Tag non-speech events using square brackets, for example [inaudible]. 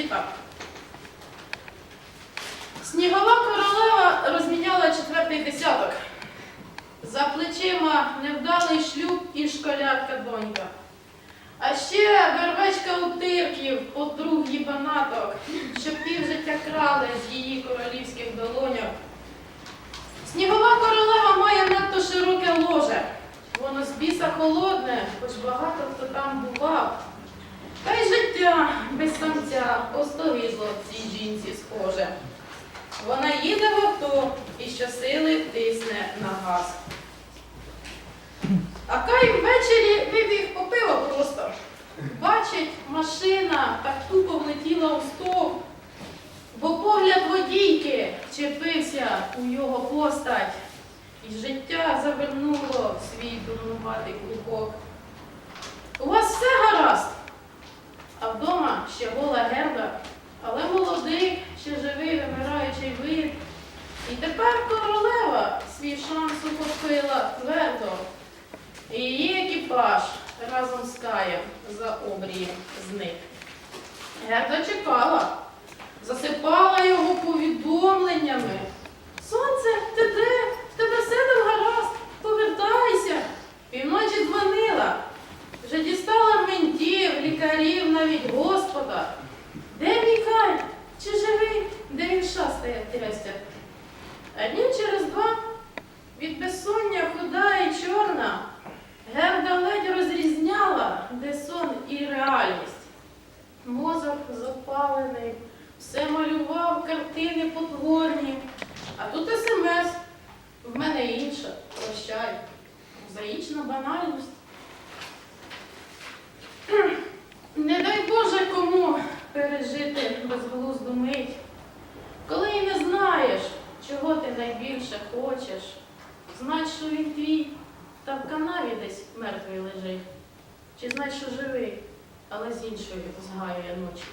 тоді так. Снігова королева розміняла четвертий десяток. За плечима невдалий шлюб і школярка донька. А ще вервечка утирків, подруг їбанаток, що півжиття крали з її королівських долоньок. Снігова королева має надто широке ложе. Воно з біса холодне, хоч багато хто там бував. Та й життя без самця остогізло цій жінці схоже. Вона їде в авто і щосили тисне на газ. А Кай ввечері вибіг по пиво просто. Бачить, машина так тупо влетіла у стовп, бо погляд водійки вчепився у його постать, і життя завернуло в свій дурнуватий клубок. У вас все гаразд, а вдома ще гола герда, але молодий, ще живий, вимираючий вид. І тепер королева свій шанс ухопила твердо. Її екіпаж разом з Каєм за обрієм зник. Герда чекала, засипала його повідомленнями. Сонце, ти де? В тебе все там гаразд, повертайся. Півночі дзвонила. Вже дістала ментів, лікарів, навіть господа. Де мій Кай? Чи живий? Де він шастає трястя? А днів через два від безсоння худа і чорна. Герда ледь розрізняла, де сон і реальність. Мозок запалений, все малював картини потворні. А тут смс. В мене інша. Прощай. Заїчна банальність. [clears throat] Не дай Боже кому пережити безглузду мить, коли і не знаєш, чого ти найбільше хочеш. Знать, що він твій, та в канаві десь мертвий лежить. Чи знать, що живий, але з іншою згаює ночі.